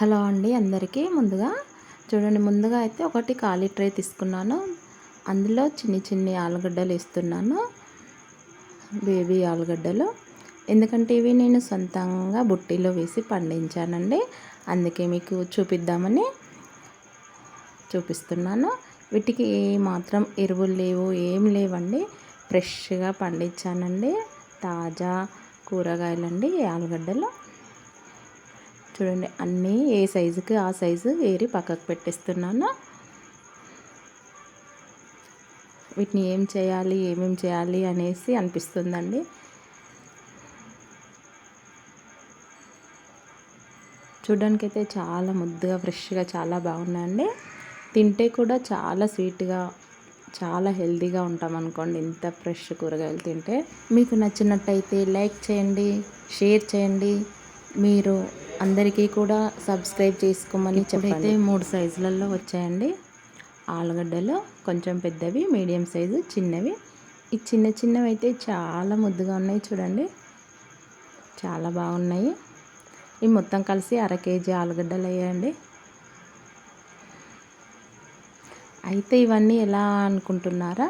Hello అండి అందరికీ ముందుగా చూడండి ముందుగా అయితే ఒకటి ఖాళీ ట్రే తీసుకున్నాను. అందులో చిన్ని చిన్ని ఆలుగడ్డలు ఇస్తున్నాను బేబీ ఆలుగడ్డలు. ఎందుకంటే ఇవి నేను సొంతంగా బుట్టిలో వేసి పండించానండి. అందుకే మీకు చూపిద్దామని చూపిస్తున్నాను. వీటికి ఏ మాత్రం ఎరువులు లేవు ఏం లేవండి. ఫ్రెష్గా పండించానండి. తాజా కూరగాయలండి ఆలుగడ్డలు. చూడండి అన్నీ ఏ సైజుకి ఆ సైజు ఏరి పక్కకు పెట్టేస్తున్నాను. వీటిని ఏం చేయాలి ఏమేమి చేయాలి అనేసి అనిపిస్తుందండి. చూడడానికి అయితే చాలా ముద్దుగా ఫ్రెష్గా చాలా బాగున్నాయండి. తింటే కూడా చాలా స్వీట్గా చాలా హెల్తీగా ఉంటాం అనుకోండి ఇంత ఫ్రెష్ కూరగాయలు తింటే. మీకు నచ్చినట్టయితే లైక్ చేయండి షేర్ చేయండి. మీరు అందరికీ కూడా సబ్స్క్రైబ్ చేసుకోమని చెప్పైతే మూడు సైజులలో వచ్చాయండి. ఆలుగడ్డలు కొంచెం పెద్దవి మీడియం సైజు చిన్నవి. ఈ చిన్న చిన్నవి అయితే చాలా ముద్దుగా ఉన్నాయి చూడండి. చాలా బాగున్నాయి. ఇవి మొత్తం కలిసి అర కేజీ ఆలుగడ్డలు అయ్యాయండి. అయితే ఇవన్నీ ఎలా అనుకుంటున్నారా?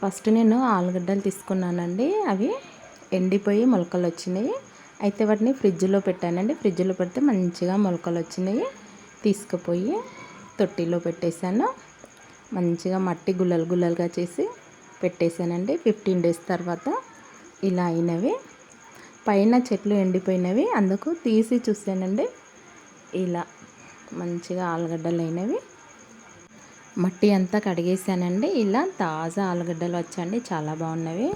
ఫస్ట్ నేను ఆలుగడ్డలు తీసుకున్నానండి. అవి ఎండిపోయి మొలకలు వచ్చినాయి. అయితే వాటిని ఫ్రిడ్జ్లో పెట్టానండి. ఫ్రిడ్జ్లో పెడితే మంచిగా మొలకలు వచ్చినాయి తీసుకుపోయి తొట్టిలో పెట్టేశాను. మంచిగా మట్టి గుల్లలు గుల్లలుగా చేసి పెట్టేశానండి. ఫిఫ్టీన్ డేస్ తర్వాత ఇలా అయినవి. పైన చెట్లు ఎండిపోయినవి. అందుకు తీసి చూసానండి ఇలా మంచిగా ఆలుగడ్డలు అయినవి మట్టి అంతా కడిగేసానండి ఇలా తాజా ఆలుగడ్డలు వచ్చండి చాలా బాగున్నవి.